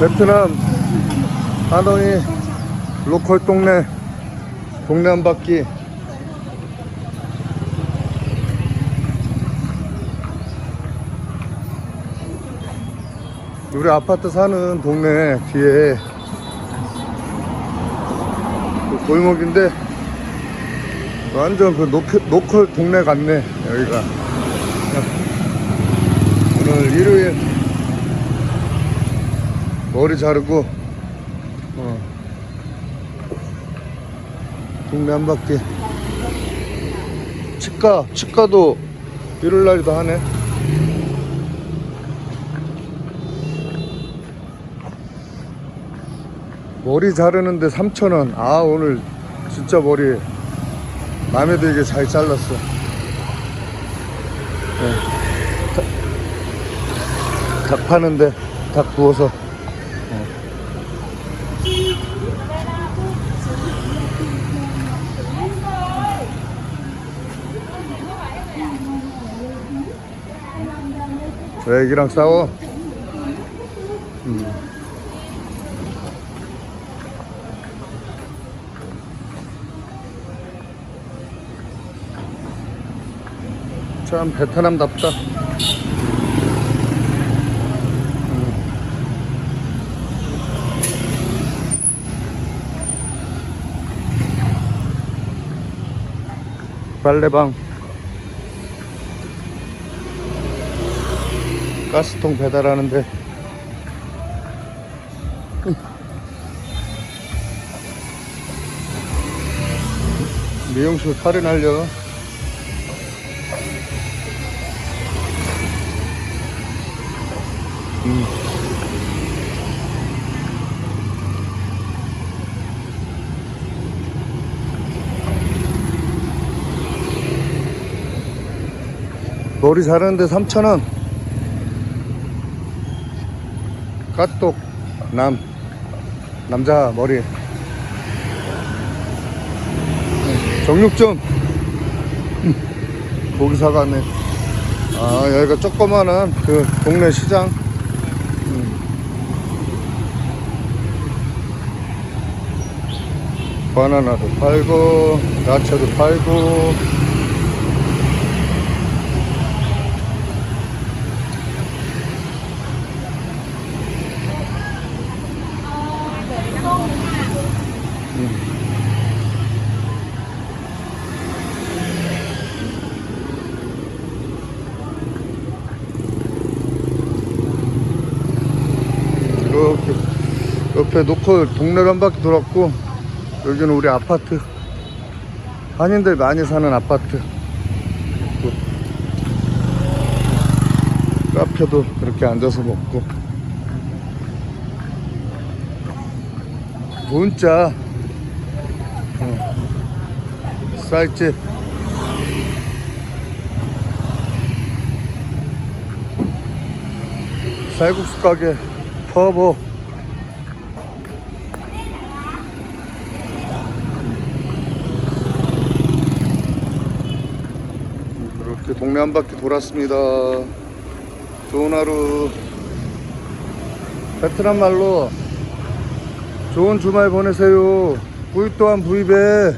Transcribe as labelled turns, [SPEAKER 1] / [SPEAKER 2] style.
[SPEAKER 1] 베트남 하노이 로컬 동네 동네 한 바퀴. 우리 아파트 사는 동네 뒤에 그 골목인데 완전 그 노크, 로컬 동네 같네 여기가. 오늘 일요일 머리 자르고 어, 동네 한 바퀴. 치과 치과도 일요일 날이도 하네. 머리 자르는데 3,000원. 아 오늘 진짜 머리 마음에 들게 잘 잘랐어. 네. 닭, 닭 파는데 닭 구워서 왜 애기랑 싸워? 음. 참 베트남답다. 빨래방 가스통 배달하는데. 미용실 탈이 날려? 음. 머리 자르는데 3,000원 까똑 남 남자 머리. 정육점. 음, 고기 사가네. 아 여기가 조그마한 그 동네 시장. 음. 바나나도 팔고 야채도 팔고 이렇게 옆에 놓고 동네를 한 바퀴 돌았고 여기는 우리 아파트. 한인들 많이 사는 아파트. 또 카페도 그렇게 앉아서 먹고. 문자. 어, 쌀집 쌀국수 가게 퍼버 이렇게 동네 한 바퀴 돌았습니다. 좋은 하루. 베트남 말로 좋은 주말 보내세요. 부입 또한 부입에